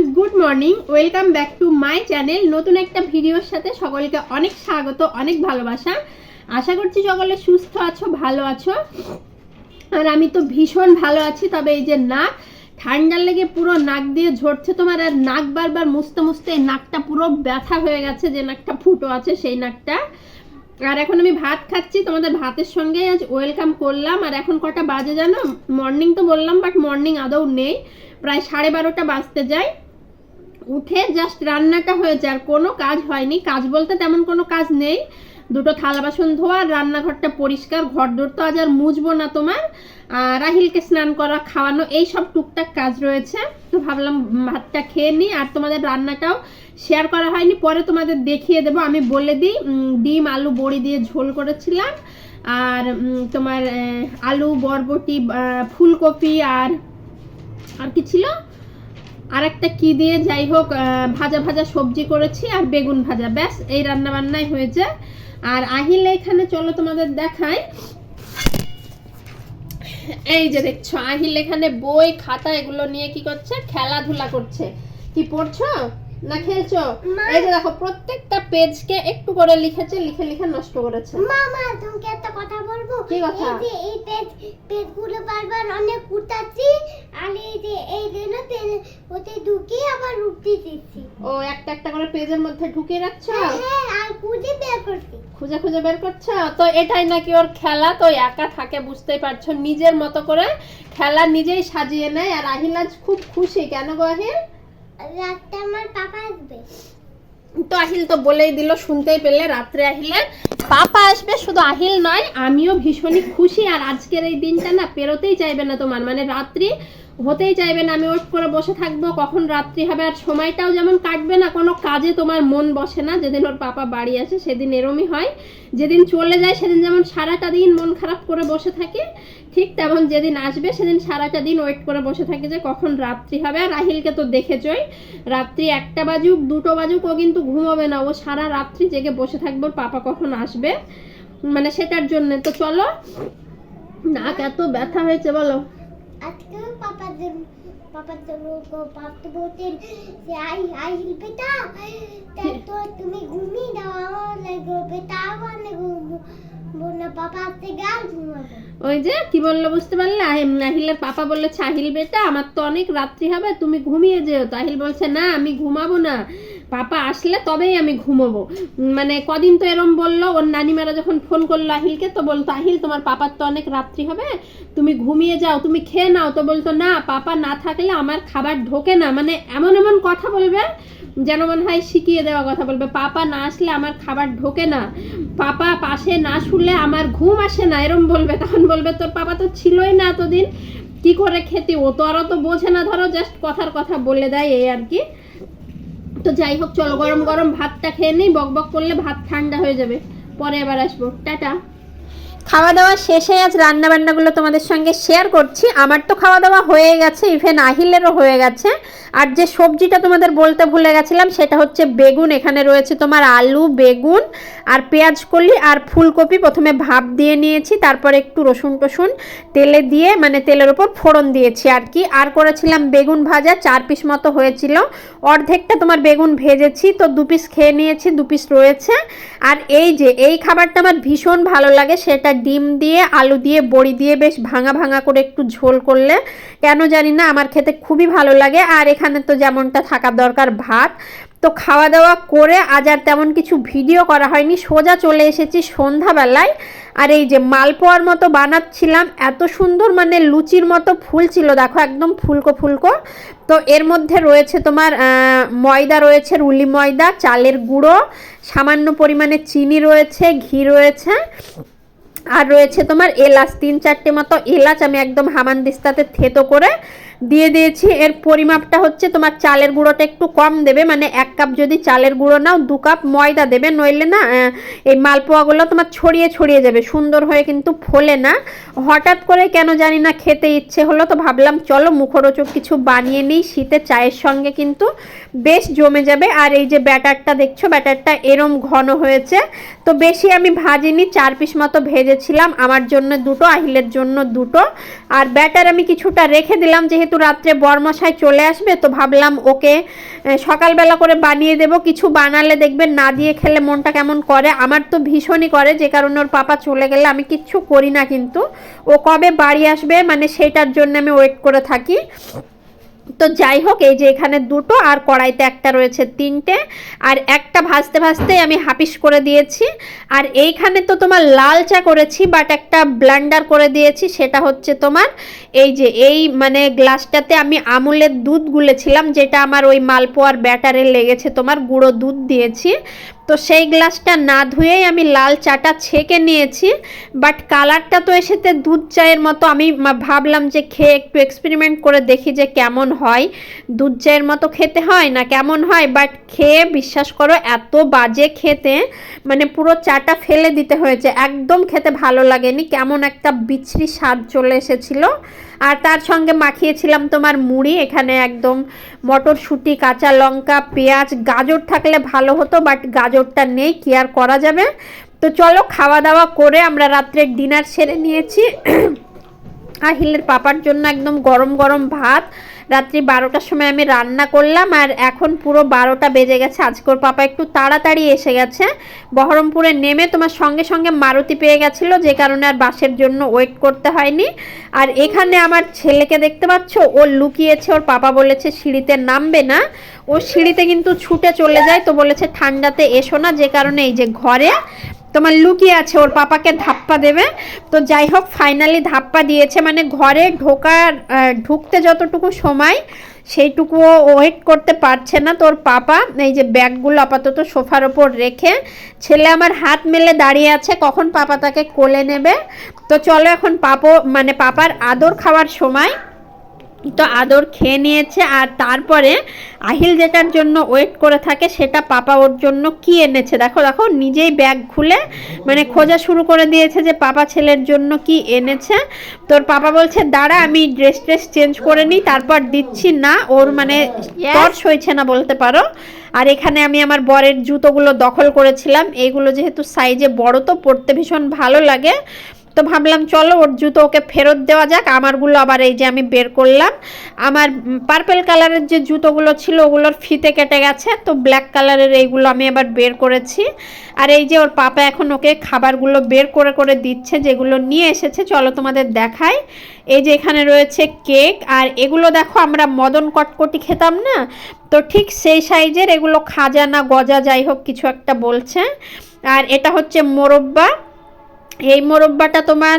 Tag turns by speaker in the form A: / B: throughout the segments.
A: Friends good morning welcome back to my channel নতুন একটা ভিডিওর সাথে সকলকে অনেক স্বাগত, অনেক ভালোবাসা। আশা করছি সকলে সুস্থ আছো, ভালো আছো। আর আমি তো ভীষণ ভালো আছি, তবে এই যে নাক, ঠান্ডার লেগে পুরো নাক দিয়ে ঝরছে তোমার, আর নাক বারবার মুছতে মুছতে এই নাকটা পুরো ব্যথা হয়ে গেছে, যে নাকটা ফুটো আছে সেই নাকটা। আর এখন আমি ভাত খাচ্ছি, তোমাদের ভাতের সঙ্গে আজ ওয়েলকাম করলাম। আর এখন কটা বাজে জানো? মর্নিং তো বললাম বাট মর্নিং আদৌ নেই। প্রায় সাড়ে বারোটা বাজতে যায়। উঠে জাস্ট রান্নাটা হয়েছে, আর কোনো কাজ হয়নি। কাজ বলতে তেমন কোনো কাজ নেই। দুটো থালা বাসন ধোয়া রান্নাঘরটা পরিষ্কার ঘর দোর তো আজ আর মুছবো না তোমার। রাহিলকে স্নান করা, খাওয়ানো, এই সব টুকটাক কাজ রয়েছে। তো ভাবলাম ভাতটা খেয়ে নিই, আর তোমাদের রান্নাটাও শেয়ার করা হয়নি। পরে তোমাদের দেখিয়ে দেবো। আমি বলে দিই ডিম, আলু, বড়ি দিয়ে ঝোল করেছিলাম। আর তোমার আলু, বরবটি ফুলকপি, আর আর কি ছিল? আর একটা কি দিয়ে? যাই হোক ভাজা ভাজা সবজি করেছি আর বেগুন ভাজা। ব্যাস, এই রান্না বান্নাই হয়েছে। আর আহিল, এখানে চলো তোমাদের দেখাই। এই যে দেখছ, আহিল এখানে বই, খাতা এগুলো নিয়ে কি করছে? খেলাধুলা করছে। কি পড়ছো? না খেলছো?
B: মা।
A: এই যে দেখো প্রত্যেকটা পেজকে একটু করে লিখেছে লিখে লিখে নষ্ট করেছে।
B: মামা তোমাকে একটা কথা বলব?
A: কি কথা?
B: এই যে এই পেজ পেজগুলো বারবার অনেক কুটাচ্ছি আর এই যে এই যে না পেজ ওতে ঢুকিয়ে আবার উঠতে দিচ্ছি
A: ও একটা একটা করে পেজের মধ্যে ঢুকিয়ে রাখছো?
B: হ্যাঁ আর খুঁজে বের করছি।
A: খুঁজে খুঁজে বের করছ? তো এটাই নাকি ওর খেলা? তো একা থাকে বুঝতেই পারছ নিজের মতো করে খেলা নিজেই সাজিয়ে নেয় আর আহিল আজ খুব খুশি। কেন গো আহিল?
B: রাতটা আমার পাপা আসবে।
A: তো আহিল তো বলেই দিল, শুনতেই পেলে, রাত্রে আহিলে পাপা আসবে, শুধু আহিল নয়, আমিও ভীষণই খুশি। আর আজকের এই দিনটা না, পেরোতেই চাইবে না তোমার। মানে রাত্রি হতেই চাইবে না, আমি ওয়েট করে বসে থাকব, কখন রাত্রি হবে আর সময়টাও যেমন কাটবে না, কোনো কাজে তোমার মন বসে না। যেদিন ওর পাপা বাড়ি আসে, সেদিন এরমই হয়। যেদিন চলে যায়, সেদিন যেমন সারাটা দিন মন খারাপ করে বসে থাকে, ঠিক তেমন যেদিন আসবে, সেদিন সারাটা দিন ওয়েট করে বসে থাকে যে কখন রাত্রি হবে। আর রাহিলকে তো দেখেছই, রাত্রি একটা বাজুক, দুটো বাজুক, ও কিন্তু ঘুমোবে না, ও সারা রাত্রি জেগে বসে থাকবে, ওর পাপা কখন আসবে? মানে সেটার জন্য। তো চলো, নাক এত ব্যথা হয়েছে, বলো।
B: আজকে বলতেন যে, আই আই, বেটা, তা তুমি দাও বেটা পাপা আসতে গাল
A: ওই যে, কি বলল বুঝতে পারলে? আহি- আহিলের পাপা বলেছে আহিল বেটা, আমার তো অনেক রাত্রি হবে, তুমি ঘুমিয়ে যেও। তো আহিল বলছে, না, আমি ঘুমাবো না। পাপা আসলে তবেই আমি ঘুমোবো। মানে কদিন তো এরম বলল, ওর নানিমারা যখন ফোন করল আহিলকে, তো বলতো, আহিল, তোমার পাপার তো অনেক রাত্রি হবে, তুমি ঘুমিয়ে যাও, তুমি খেয়ে নাও। তো বলতো, না, পাপা না থাকলে আমার খাবার ঢোকে না। মানে এমন এমন কথা বলবে, যেন মনে হয় শিখিয়ে দেওয়া কথা বলবে, পাপা না আসলে আমার খাবার ঢোকে না, পাপা পাশে না শুলে আমার ঘুম আসে না। এরম বলবে, তখন বলবে, তোর পাপা তো ছিলই না এতদিন, কি করে খেতে? ও তো আরও তো বোঝে না, ধরো জাস্ট কথার কথা বলে দেয় এই আর কি। তো যাই হোক, চলো গরম গরম ভাতটা খেয়ে নিই, বক বক করলে ভাত ঠান্ডা হয়ে যাবে। পরে আবার আসব। টাটা। খাওয়া দাওয়া শেষে আজ রান্না বান্নাগুলো তোমাদের সঙ্গে শেয়ার করছি। আমার তো খাওয়া দাওয়া হয়ে গেছে ইভেন আহিলেরও হয়ে গেছে। আর যে সবজিটা তোমাদের বলতে ভুলে গেছিলাম, সেটা হচ্ছে বেগুন। এখানে রয়েছে তোমার আলু, বেগুন, আর পেঁয়াজ কলি আর ফুলকপি। প্রথমে ভাপ দিয়ে নিয়েছি, তারপর একটু রসুন টসুন তেলে দিয়ে মানে তেলের ওপর ফোড়ন দিয়েছি আর কি। আর করেছিলাম বেগুন ভাজা, চার পিস মতো হয়েছিল। অর্ধেকটা তোমার বেগুন ভেজেছি, তো দু পিস খেয়ে নিয়েছি, দু পিস রয়েছে। আর এই যে, এই খাবারটা আমার ভীষণ ভালো লাগে, সেটা ডিম দিয়ে, আলু দিয়ে, বড়ি দিয়ে বেশ ভাঙা ভাঙা করে একটু ঝোল করলে, কেন জানি না আমার খেতে খুবই ভালো লাগে। আর এখানে তো যেমনটা থাকার দরকার ভাত, তো খাওয়া দাওয়া করে আজ আর তেমন কিছু ভিডিও করা হয়নি। সোজা চলে এসেছি সন্ধ্যাবেলায়। আর এই যে মালপোয়ার মতো বানাচ্ছিলাম, এত সুন্দর মানে লুচির মতো ফুল ছিল। দেখো, একদম ফুলকো ফুলকো। তো এর মধ্যে রয়েছে তোমার ময়দা রয়েছে, রুলি ময়দা, চালের গুঁড়ো, সামান্য পরিমাণে চিনি রয়েছে, ঘি রয়েছে। আর রয়েছে তোমার এলাচ, তিন চারটে মতো এলাচ আমি একদম হামানদিস্তাতে থেতো করে দিয়ে দিয়েছি। এর পরিমাপটা হচ্ছে তোমার চালের গুঁড়োটা একটু কম দেবে মানে এক কাপ যদি চালের গুঁড়ো নাও, দু কাপ ময়দা দেবে, নইলে না এই মালপোয়াগুলো তোমার ছড়িয়ে ছড়িয়ে যাবে, সুন্দর হয়ে কিন্তু ফোলে না। হঠাৎ করে কেন জানি না খেতে ইচ্ছে হলো, তো ভাবলাম চলো মুখরোচক কিছু বানিয়ে নিই, শীতে চায়ের সঙ্গে কিন্তু বেশ জমে যাবে। আর এই যে ব্যাটারটা দেখছ, ব্যাটারটা এরম ঘন হয়েছে তো বেশি আমি ভাজিনি, চার পিস মতো ভেজেছিলাম। আমার জন্য দুটো, আহিলের জন্য দুটো। আর ব্যাটার আমি কিছুটা রেখে দিলাম, যেহেতু রাত্রে বরমশাই চলে আসবে, তো ভাবলাম ওকে সকালবেলা করে বানিয়ে দেব। কিছু বানালে দেখবেন না দিয়ে খেলে মনটা কেমন করে। আমার তো ভীষণই করে, যে কারণে ওর পাপা চলে গেলে আমি কিচ্ছু করি না কিন্তু। ও কবে বাড়ি আসবে মানে সেটার জন্য আমি ওয়েট করে থাকি। তো যাই হোক, এই যে এখানে দুটো আর কড়াইতে একটা রয়েছে তিনটে, আর একটা ভাজতে ভাজতে আমি হাপিস করে দিয়েছি। আর এইখানে তো তোমার লাল চা করেছি বাট একটা ব্লান্ডার করে দিয়েছি, সেটা হচ্ছে তোমার এই যে এই মানে গ্লাসটাতে আমি আমুলের দুধ গুলেছিলাম, যেটা আমার ওই মালপোয়ার ব্যাটারে লেগেছে তোমার গুঁড়ো দুধ দিয়েছি। তো সেই গ্লাসটা না ধুয়েই আমি লাল চাটা ছেঁকে নিয়েছি বাট কালারটা তো এসেতে দুধ চায়ের মতো। আমি ভাবলাম যে খেয়ে একটু এক্সপেরিমেন্ট করে দেখি যে কেমন হয়। দুধ চায়ের মতো খেতে হয় না কেমন হয় বাট খেয়ে বিশ্বাস করো এত বাজে খেতে মানে পুরো চাটা ফেলে দিতে হয়েছে। একদম খেতে ভালো লাগেনি, কেমন একটা বিচ্ছিরি স্বাদ চলে এসেছিল। আর তার সঙ্গে মাখিয়েছিলাম তোমার মুড়ি, এখানে একদম মটরশুঁটি, কাঁচা লঙ্কা, পেঁয়াজ, গাজর থাকলে ভালো হতো বাট গাজরটা নেই, কি আর করা যাবে? তো চলো খাওয়া দাওয়া করে আমরা রাত্রের ডিনার সেরে নিয়েছি। আহিলের পাপার জন্য একদম গরম গরম ভাত। রাত্রি বারোটার সময় আমি রান্না করলাম আর এখন পুরো বারোটা বেজে গেছে। আজকের পাপা একটু তাড়াতাড়ি এসে গেছে। বহরমপুরে নেমে তোমার সঙ্গে সঙ্গে মারুতি পেয়ে গেছিল, যে কারণে আর বাসের জন্য ওয়েট করতে হয়নি। আর এখানে আমার ছেলেকে দেখতে পাচ্ছ, ও লুকিয়েছে, ওর পাপা বলেছে সিঁড়িতে নামবে না। ও সিঁড়িতে কিন্তু ছুটে চলে যায়, তো বলেছে ঠান্ডাতে এসো না, যে কারণে এই যে ঘরে তোমার লুকিয়ে আছে, ওর পাপাকে ধাপ্পা দেবে। তো যাই হোক ফাইনালি ধাপ্পা দিয়েছে মানে ঘরে ঢোকার ঢুকতে যতটুকু সময়, সেইটুকুও ওয়েট করতে পারছে না। তোর পাপা, এই যে ব্যাগগুলো আপাতত সোফার ওপর রেখে, ছেলে আমার হাত মেলে দাঁড়িয়ে আছে, কখন পাপা তাকে কোলে নেবে? তো চলো এখন পাপো মানে পাপার আদর খাওয়ার সময় তো আদর খেয়ে নিয়েছে আর তারপরে আহিল যেটার জন্য ওয়েট করে থাকে সেটা পাপা ওর জন্য কি এনেছে? দেখো দেখো নিজেই ব্যাগ খুলে মানে খোঁজা শুরু করে দিয়েছে যে পাপা ছেলের জন্য কি এনেছে। তোর পাপা বলছে দাঁড়া আমি ড্রেস ট্রেস চেঞ্জ করে নিই তারপর দিচ্ছি। না ওর মানে তর্স হয়েছে না বলতে পারো। আর এখানে আমি আমার বরের জুতোগুলো দখল করেছিলাম। এইগুলো যেহেতু সাইজে বড় তো পরতে ভীষণ ভালো লাগে। তো ভাবলাম, চলো ওর জুতো ওকে ফেরত দেওয়া যাক। আমারগুলো আবার এই যে আমি বের করলাম। আমার পার্পেল কালারের যে জুতোগুলো ছিল, ওগুলোর ফিতে কেটে গেছে। তো ব্ল্যাক কালারের এইগুলো আমি আবার বের করেছি। আর এই যে ওর পাপা এখন ওকে খাবারগুলো বের করে করে দিচ্ছে, যেগুলো নিয়ে এসেছে, চলো তোমাদের দেখাই। এই যে এখানে রয়েছে কেক, আর এগুলো দেখো আমরা মদন কটকটি খেতাম না? তো ঠিক সেই সাইজের এগুলো খাজা না গজা যাই হোক কিছু একটা বলছে। আর এটা হচ্ছে মোরব্বা। এই মোরব্বাটা তোমার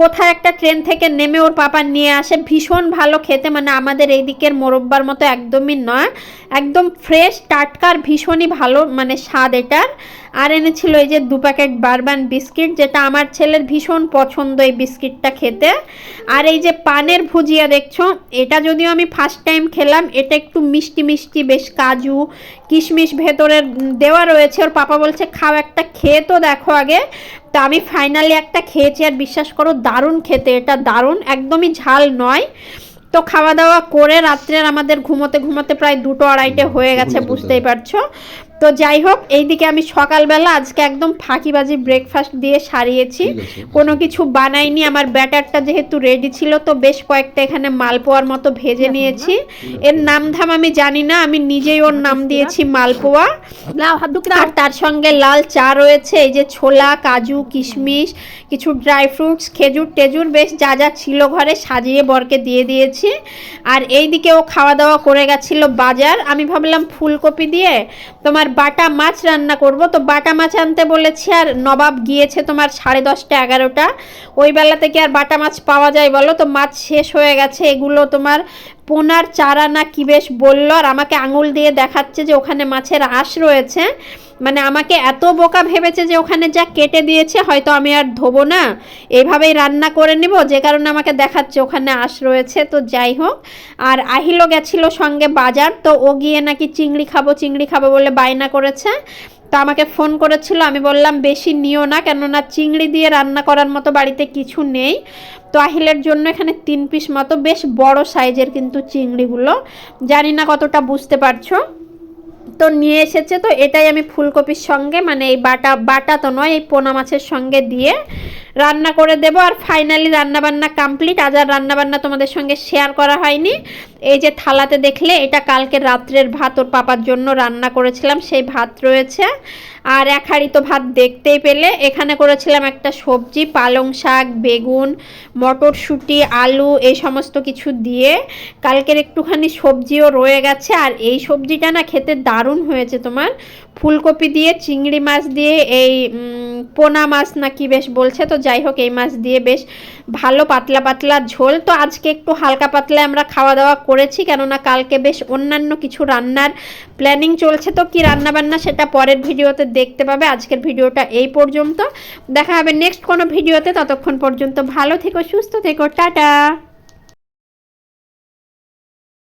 A: কোথায় একটা ট্রেন থেকে নেমে ওর পাপা নিয়ে আসে। ভীষণ ভালো খেতে মানে আমাদের এই দিকের মোরব্বার মতো একদমই নয়। একদম ফ্রেশ টাটকার, ভীষণই ভালো মানে স্বাদ এটার। আর এনেছিল এই যে দু প্যাকেট বারবান বিস্কিট, যেটা আমার ছেলের ভীষণ পছন্দ এই বিস্কিটটা খেতে। আর এই যে পানের ভুজিয়া দেখছ, এটা যদিও আমি ফার্স্ট টাইম খেলাম, এটা একটু মিষ্টি মিষ্টি, বেশ কাজু, কিশমিশ ভেতরের দেওয়া রয়েছে। ওর পাপা বলছে, খাও একটা, খেয়ে তো দেখো আগে। তা আমি ফাইনালি একটা খেয়েছি আর বিশ্বাস করো দারুণ খেতে এটা দারুণ একদমই ঝাল নয়। তো খাওয়া দাওয়া করে রাত্রের আমাদের ঘুমোতে ঘুমোতে প্রায় দুটো আড়াইটে হয়ে গেছে বুঝতেই পারছ। তো যাই হোক এইদিকে আমি সকালবেলা আজকে একদম ফাঁকিবাজি ব্রেকফাস্ট দিয়ে সারিয়েছি। কোনো কিছু বানাইনি আমার ব্যাটারটা যেহেতু রেডি ছিল তো বেশ কয়েকটা এখানে মালপোয়ার মতো ভেজে নিয়েছি। এর নাম ধাম আমি জানি না আমি নিজেই ওর নাম দিয়েছি মালপোয়া। আর তার সঙ্গে লাল চা রয়েছে এই যে ছোলা কাজু কিশমিশ কিছু ড্রাই ফ্রুটস খেজুর টেজুর বেশ যা যা ছিল ঘরে সাজিয়ে বরকে দিয়ে দিয়েছি। আর এইদিকে ও খাওয়া দাওয়া করে গেছিল বাজার। আমি ভাবলাম ফুলকপি দিয়ে তোমার বাটা মাছ রান্না করব। তো বাটা মাছ আনতে বলেছি আর নবাব গিয়েছে তোমার সাড়ে দশটা, এগারোটা। ওই বেলা থেকে আর বাটা মাছ পাওয়া যায় বলো। তো মাছ শেষ হয়ে গেছে। এগুলো তোমার পোনার চারা না কি বেশ বলল, আর আমাকে আঙুল দিয়ে দেখাচ্ছে যে ওখানে মাছের আঁশ রয়েছে। মানে আমাকে এত বোকা ভেবেছে যে ওখানে যা কেটে দিয়েছে, হয়তো আমি আর ধোবো না। এইভাবেই রান্না করে নিব, যে কারণে আমাকে দেখাচ্ছে ওখানে আঁশ রয়েছে। তো যাই হোক, আর আহিলও গেছিল সঙ্গে বাজার, তো ও গিয়ে নাকি চিংড়ি খাব চিংড়ি খাব বলে বায়না করেছে। তো আমাকে ফোন করেছিল, আমি বললাম, বেশি নিও না, কেননা চিংড়ি দিয়ে রান্না করার মতো বাড়িতে কিছু নেই। তো আহিলের জন্য এখানে তিন পিস মতো বেশ বড় সাইজের কিন্তু চিংড়িগুলো। জানি না কতটা বুঝতে পারছ। তো নিয়ে এসেছে, তো এটাই আমি ফুলকপির সঙ্গে মানে এই বাটা বাটা তো নয়, এই পোনা মাছের সঙ্গে দিয়ে রান্না করে দেবো আর ফাইনালি রান্নাবান্না কমপ্লিট আজ আর রান্নাবান্না তোমাদের সঙ্গে শেয়ার করা হয়নি। এই যে থালাতে দেখলে, এটা কালকে রাত্রের ভাত ওর পাপার জন্য রান্না করেছিলাম, সেই ভাত রয়েছে। আর এক হাঁড়ি তো ভাত দেখতেই পেলে। এখানে করেছিলাম একটা সবজি, পালং শাক, বেগুন, মটরশুঁটি, আলু, এই সমস্ত কিছু দিয়ে। কালকের একটুখানি সবজিও রয়ে গেছে। আর এই সবজিটা না খেতে দারুণ হয়েছে তোমার। ফুলকপি দিয়ে, চিংড়ি মাছ দিয়ে, এই পোনা মাছ না কি বেশ বলছে তো যাই হোক, এই মাছ দিয়ে বেশ ভালো পাতলা পাতলা ঝোল। তো আজকে একটু হালকা পাতলা আমরা খাওয়া দাওয়া করেছি, কেননা কালকে বেশ অন্যান্য কিছু রান্নার প্ল্যানিং চলছে। তো কি রান্না বান্না সেটা পরের ভিডিওতে দেখতে পাবে। আজকের ভিডিওটা এই পর্যন্ত। দেখা হবে নেক্সট কোনো ভিডিওতে। ততক্ষণ পর্যন্ত ভালো থেকো, সুস্থ থেকো, টাটা!